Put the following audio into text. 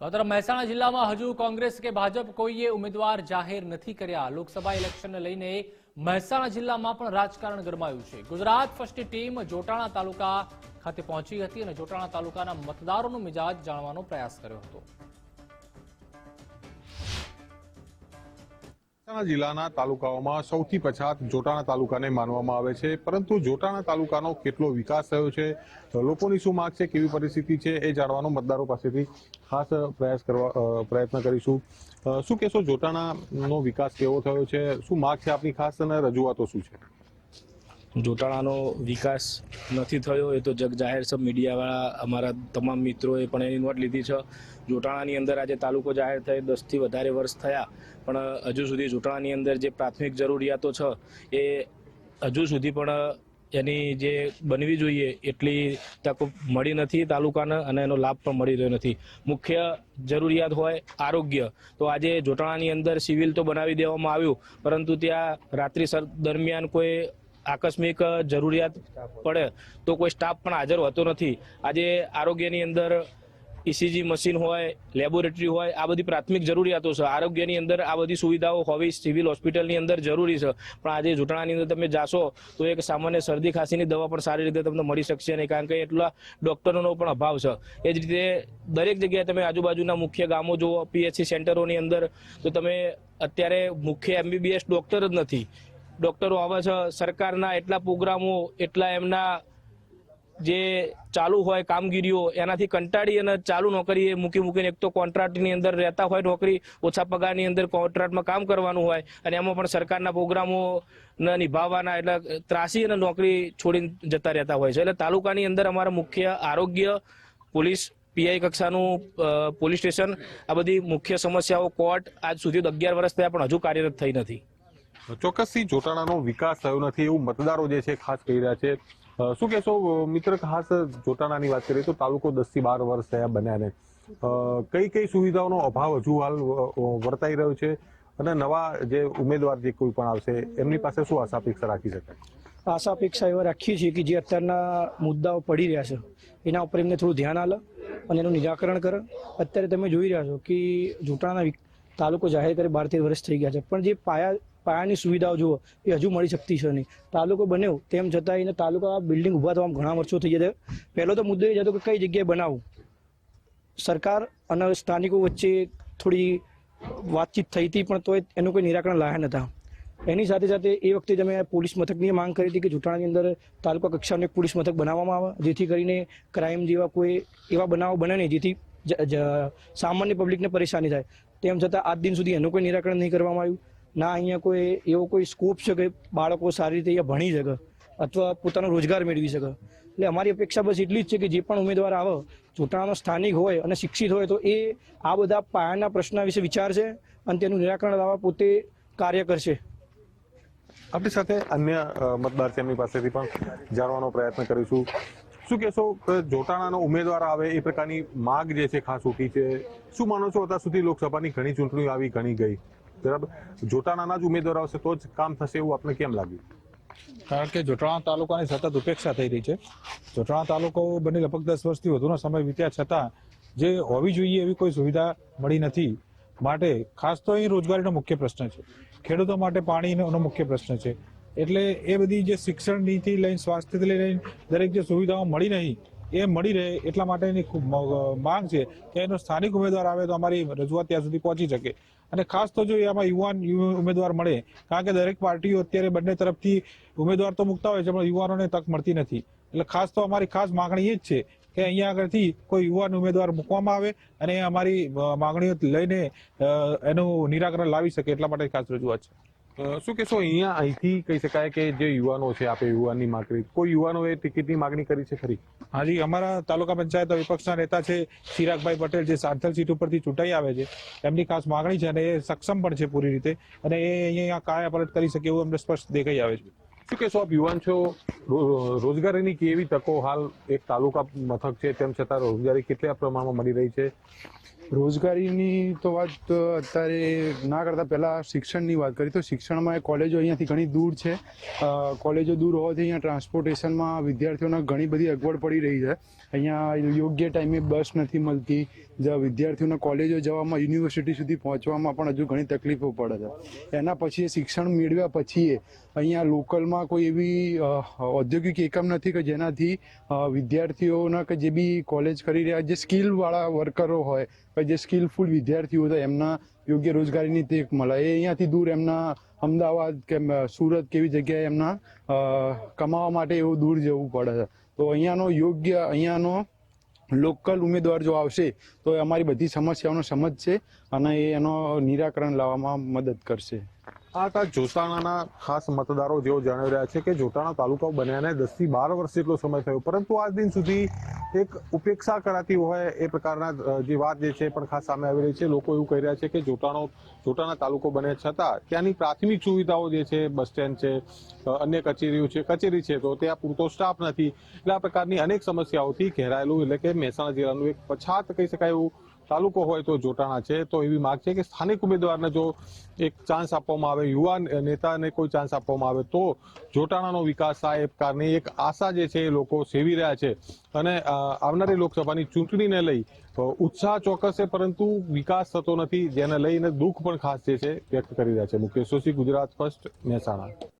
તો અત્યારે મહેસાણા જિલ્લામાં હજુ કોંગ્રેસ કે ભાજપ કોઈએ ઉમેદવાર જાહેર નથી કર્યા. લોકસભા ઇલેક્શનને લઈને મહેસાણા જિલ્લામાં પણ રાજકારણ ગરમાયું છે. ગુજરાત ફર્સ્ટની ટીમ જોટાણા તાલુકા ખાતે પહોંચી હતી અને જોટાણા તાલુકાના મતદારોનો મિજાજ જાણવાનો પ્રયાસ કર્યો હતો. મહેસાણા જિલ્લાના તાલુકાઓમાં સૌથી પછાત જોટાણા તાલુકાને માનવામાં આવે છે. પરંતુ જોટાણા તાલુકાનો કેટલો વિકાસ થયો છે? લોકોની શું માગ છે? કેવી પરિસ્થિતિ છે? એ જાણવાનો મતદારો પાસેથી ખાસ પ્રયાસ કરવા પ્રયત્ન કરીશું. શું કહેશો? જોટાણાનો વિકાસ કેવો થયો છે? શું માગ છે આપની ખાસ અને રજૂઆતો શું છે? જોટાણાનો વિકાસ નથી થયો, એ તો જગ જાહેર છે. મીડિયાવાળા અમારા તમામ મિત્રોએ પણ એની નોટ લીધી છે. જોટાણાની અંદર આજે તાલુકો જાહેર થઈ દસથી વધારે વર્ષ થયા. પણ હજુ સુધી જોટાણાની અંદર જે પ્રાથમિક જરૂરિયાતો છે, એ હજુ સુધી પણ એની જે બનવી જોઈએ એટલી તક મળી નથી તાલુકાને અને એનો લાભ પણ મળી રહ્યો નથી. મુખ્ય જરૂરિયાત હોય આરોગ્ય. તો આજે જોટાણાની અંદર સિવિલ તો બનાવી દેવામાં આવ્યું, પરંતુ ત્યાં રાત્રિ દરમિયાન કોઈ આકસ્મિક જરૂરિયાત પડે તો કોઈ સ્ટાફ પણ હાજર હોતો નથી. આજે આરોગ્યની અંદર ઇસીજી મશીન હોય લેબોરેટરી હોય, આ બધી પ્રાથમિક જરૂરિયાતો છે. આરોગ્યની અંદર આ બધી સુવિધાઓ હોવી સિવિલ હોસ્પિટલની અંદર જરૂરી છે. પણ આજે જૂંટણાની અંદર તમે જાશો તો એક સામાન્ય શરદી ખાંસીની દવા પણ સારી રીતે તમને મળી શકશે નહીં. કારણ કે એટલા ડોક્ટરોનો પણ અભાવ છે. એ જ રીતે દરેક જગ્યાએ તમે આજુબાજુના મુખ્ય ગામો જુઓ પીએચસી સેન્ટરોની અંદર, તો તમે અત્યારે મુખ્ય એમબીબીએસ ડોક્ટર જ નથી. ડોક્ટરો આવે છે, સરકારના એટલા પ્રોગ્રામો, એટલા એમના જે ચાલુ હોય કામગીરીઓ, એનાથી કંટાળી અને ચાલુ નોકરી મૂકી મૂકીને એક તો કોન્ટ્રાક્ટની અંદર રહેતા હોય નોકરી, ઓછા પગારની અંદર કોન્ટ્રાક્ટમાં કામ કરવાનું હોય અને એમાં પણ સરકારના પ્રોગ્રામો ન નિભાવવાના એટલે ત્રાસી અને નોકરી છોડીને જતા રહેતા હોય છે. એટલે તાલુકાની અંદર અમારા મુખ્ય આરોગ્ય પોલીસ, પીઆઈ કક્ષાનું પોલીસ સ્ટેશન, આ બધી મુખ્ય સમસ્યાઓ કોર્ટ આજ સુધી અગિયાર વર્ષ થયા પણ હજુ કાર્યરત થઈ નથી. ચોક્કસથી જોટાણાનો વિકાસ થયો નથી એવું મતદારો જે છે ખાસ કહી રહ્યા છે. શું કહેશો, મિત્ર, ખાસ જોટાણાની વાત કરીએ તો તાલુકો દસથી બાર વર્ષ થયા બન્યાને કઈ કઈ સુવિધાઓનો અભાવ હજુ હાલ વર્તાઈ રહ્યો છે? અને નવા જે ઉમેદવાર જે કોઈ પણ આવશે, એમની પાસે શું આશા અપેક્ષા રાખી શકાય? આશા અપેક્ષા એવા રાખીએ છીએ કે જે અત્યારના મુદ્દાઓ પડી રહ્યા છે, એના ઉપર એમને થોડું ધ્યાન આલે અને એનું નિરાકરણ કરે. અત્યારે તમે જોઈ રહ્યા છો કે જોટાણાના તાલુકો જાહેર કરી, બાર તેર વર્ષ થઈ ગયા છે. પણ જે પાયા પાયાની સુવિધાઓ જુઓ, એ હજુ મળી શકતી છે નહીં. તાલુકો બન્યો તેમ છતાં એને તાલુકા બિલ્ડિંગ ઊભા થવામાં ઘણા વર્ષો થઈ ગયા પહેલો તો મુદ્દો એ હતો કે કઈ જગ્યાએ બનાવવું? સરકાર અને સ્થાનિકો વચ્ચે થોડી વાતચીત થઈ હતી, પણ તોય એનું કોઈ નિરાકરણ લાયા નહોતા એની સાથે સાથે એ વખતે તમે પોલીસ મથકની માંગ કરી હતી કે જોટાણાની અંદર તાલુકા કક્ષાનું એક પોલીસ મથક બનાવવામાં આવે, જેથી કરીને ક્રાઇમ જેવા કોઈ એવા બનાવો બને નહીં, જેથી સામાન્ય પબ્લિકને પરેશાની થાય. તેમ છતાં આજ દિન સુધી એનું કોઈ નિરાકરણ નહીં કરવામાં આવ્યું. ના અહીંયા કોઈ એવો કોઈ સ્કોપ છે કે બાળકો સારી રીતે અહીંયા ભણી શકે અથવા પોતાનો રોજગાર મેળવી શકે. એટલે અમારી અપેક્ષા બસ એટલી જ છે કે જે પણ ઉમેદવાર આવે જોટાણાનો સ્થાનિક હોય અને શિક્ષિત હોય તો એ આ બધા પાયાના પ્રશ્ન વિશે વિચારશે અને તેનું નિરાકરણ લાવવા પોતે કાર્ય કરશે. આપણી સાથે અન્ય મતદાર છે પાસેથી પણ જાણવાનો પ્રયત્ન કરીશું. શું કહેશો કે જોટાણાનો ઉમેદવાર આવે એ પ્રકારની માગ જે છે, ખાસ ઉઠી છે. શું માનો છો, અત્યાર સુધી લોકસભાની ઘણી ચૂંટણીઓ આવી, ઘણી ગઈ? બરાબર? જોટાણાના જ ઉમેદવાર આવશે તો જ કામ થશે એવું આપને કેમ લાગ્યું? કારણ કે જોટાણા તાલુકાની સતત ઉપેક્ષા થઈ રહી છે. જોટાણા તાલુકો બની લગભગ દસ વર્ષથી વધુનો સમય વીત્યા છતાં જે હોવી જોઈએ એવી કોઈ સુવિધા મળી નથી. માટે ખાસ તો અહીં રોજગારીનો મુખ્ય પ્રશ્ન છે. ખેડૂતો માટે પાણીનો મુખ્ય પ્રશ્ન છે. એટલે એ બધી જે શિક્ષણથી લઈને સ્વાસ્થ્યથી લઈને દરેક જે સુવિધાઓ મળી નહીં એ મળી રહે એટલા માટેની ખૂબ માંગ છે કે એનો સ્થાનિક ઉમેદવાર આવે તો અમારી રજૂઆત ત્યાં સુધી પહોંચી શકે. અને ખાસ તો જો આમાં યુવાન ઉમેદવાર મળે, કારણ કે દરેક પાર્ટીઓ અત્યારે બંને તરફથી ઉમેદવાર તો મૂકતા હોય છે, પણ યુવાનોને તક મળતી નથી. એટલે ખાસ તો અમારી ખાસ માંગણી એ જ છે કે અહીંયા આગળથી કોઈ યુવાન ઉમેદવાર મૂકવામાં આવે અને અમારી માંગણીઓ લઈને એનું નિરાકરણ લાવી શકે એટલા માટે ખાસ રજૂઆત છે. શું કહેશો? અહીંયા અહીંથી કહી શકાય કે જે યુવાનો છે આપે યુવાનની માગણી કોઈ યુવાનોએ ટિકિટની માગણી કરી છે ખરી? હાજી અમારા તાલુકા પંચાયત વિપક્ષના નેતા છે ચિરાગભાઈ પટેલ જે સાંથલ સીટ ઉપરથી ચૂંટાઈ આવે છે એમની ખાસ માગણી છે અને એ સક્ષમ પણ છે પૂરી રીતે અને એ અહીંયા કાયા પલટ કરી શકે એવું અમને સ્પષ્ટ દેખાઈ આવે છે. શું કહેશો આપ યુવાન છો? રોજગારીની કેવી તકો હાલ એક તાલુકા મથક છે તેમ છતાં રોજગારી કેટલા પ્રમાણમાં મળી રહી છે? રોજગારીની તો વાત અત્યારે ના કરતા પહેલાં શિક્ષણની વાત કરી, તો શિક્ષણમાં એ કોલેજો અહીંયાથી ઘણી દૂર છે. કોલેજો દૂર હોવાથી અહીંયા ટ્રાન્સપોર્ટેશનમાં વિદ્યાર્થીઓને ઘણી બધી અગવડ પડી રહી છે. અહીંયા યોગ્ય ટાઈમે બસ નથી મળતી જ્યાં વિદ્યાર્થીઓને કોલેજો જવામાં, યુનિવર્સિટી સુધી પહોંચવામાં પણ હજુ ઘણી તકલીફો પડે છે. એના પછી શિક્ષણ મેળવ્યા પછી અહીંયા લોકલમાં કોઈ એવી ઔદ્યોગિક એકમ નથી કે જેનાથી વિદ્યાર્થીઓના કે જે બી કોલેજ કરી રહ્યા, જે સ્કિલવાળા વર્કરો હોય જે સ્કિલફુલ વિદ્યાર્થીઓ હતા, એમના યોગ્ય રોજગારીની તક મળે. એ અહીંયાથી દૂર એમના અમદાવાદ કે સુરત કેવી જગ્યાએ એમના કમાવા માટે એવું દૂર જવું પડે છે. તો અહીંયાનો યોગ્ય, અહીંયાનો લોકલ ઉમેદવાર જો આવશે, તો અમારી બધી સમસ્યાઓનો સમજશે અને એ એનો નિરાકરણ લાવવામાં મદદ કરશે. આ હતા જોટાણાના ખાસ મતદારો જેઓ જણાવી રહ્યા છે કે જોટાણા તાલુકા બન્યાને દસથી બાર વર્ષ જેટલો સમય થયો. પરંતુ આજ દિન સુધી એક ઉપેક્ષા કરાતી હોય એ પ્રકારના જે વાત જે છે પણ ખાસ સામે આવી રહી છે. લોકો એવું કહી રહ્યા છે કે જોટાણો, જોટાણા તાલુકો બને છતાં ત્યાંની પ્રાથમિક સુવિધાઓ જે છે, બસ સ્ટેન્ડ છે અન્ય કચેરીઓ છે, કચેરી છે, તો ત્યાં પૂરતો સ્ટાફ નથી. એટલે આ પ્રકારની અનેક સમસ્યાઓથી ઘેરાયેલું, એટલે કે મહેસાણા જિલ્લાનું એક પછાત કહી શકાય એવું તાલુકો હોય તો જોટાણા છે, તો એવી માંગ છે કે સ્થાનિક ઉમેદવારને જો એક ચાન્સ આપવામાં આવે યુવા નેતાને કોઈ ચાન્સ આપવામાં આવે, તો જોટાણાનો વિકાસ થાય એ પ્રકારની એક આશા જે છે એ લોકો સેવી રહ્યા છે. અને આવનારી લોકસભાની ચૂંટણીને લઈ ઉત્સાહ ચોક્કસ છે, પરંતુ વિકાસ થતો નથી, જેને લઈને દુઃખ પણ ખાસ જે છે વ્યક્ત કરી રહ્યા છે. મુકેશ જોશી, ગુજરાત ફર્સ્ટ, મહેસાણા.